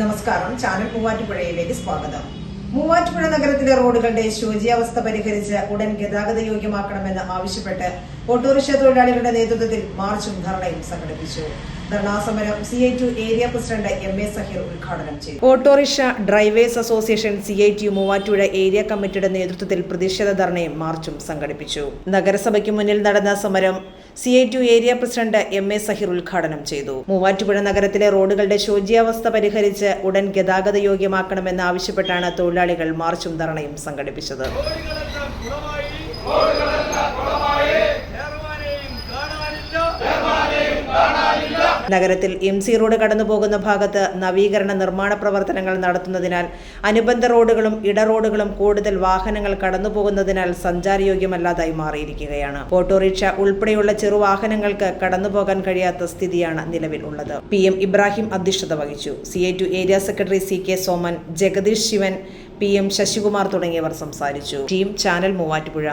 നമസ്കാരം. ചാനൽ മൂവാറ്റുപുഴയിലേക്ക് സ്വാഗതം. മൂവാറ്റുപുഴ നഗരത്തിലെ റോഡുകളുടെ ശോചിയാവസ്ഥ പരിഹരിച്ച് ഉടൻ ഗതാഗത യോഗ്യമാക്കണമെന്ന് ആവശ്യപ്പെട്ട് ഓട്ടോറിക്ഷ തൊഴിലാളികളുടെ നേതൃത്വത്തിൽ മാർച്ചും ധർണയും സംഘടിപ്പിച്ചു. ധർണാസമരം CITU area president M A Saheer ഉദ്ഘാടനം ചെയ്തു. Auto rickshaw drivers association C I T Muvattupuzha area കമ്മിറ്റിയുടെ നേതൃത്വത്തിൽ പ്രതിഷേധ ധർണയും മാർച്ചും സംഘടിപ്പിച്ചു. നഗരസഭയ്ക്ക് മുന്നിൽ നടന്ന സമരം CITU area president M A Sahir ഉദ്ഘാടനം ചെയ്തു. മൂവാറ്റുപുഴ നഗരത്തിലെ റോഡുകളുടെ ശോച്യാവസ്ഥ പരിഹരിച്ച് ഉടൻ ഗതാഗത യോഗ്യമാക്കണമെന്ന് ആവശ്യപ്പെട്ടാണ് തൊഴിലാളികൾ മാർച്ചും ധർണയും സംഘടിപ്പിച്ചത്. നഗരത്തിൽ എം സി റോഡ് കടന്നു പോകുന്ന ഭാഗത്ത് നവീകരണ നിർമ്മാണ പ്രവർത്തനങ്ങൾ നടത്തുന്നതിനാൽ അനുബന്ധ റോഡുകളും ഇട റോഡുകളും കൂടുതൽ വാഹനങ്ങൾ കടന്നു പോകുന്നതിനാൽ സഞ്ചാരയോഗ്യമല്ലാതായി മാറിയിരിക്കുകയാണ്. ഓട്ടോറിക്ഷ ഉൾപ്പെടെയുള്ള ചെറുവാഹനങ്ങൾക്ക് കടന്നുപോകാൻ കഴിയാത്ത സ്ഥിതിയാണ് നിലവിൽ ഉള്ളത്. പി എം ഇബ്രാഹിം അധ്യക്ഷത വഹിച്ചു. CITU area secretary C K Soman Jagadeesh Shivan P M Sasikumar തുടങ്ങിയവർ സംസാരിച്ചു. Team channel Muvattupuzha.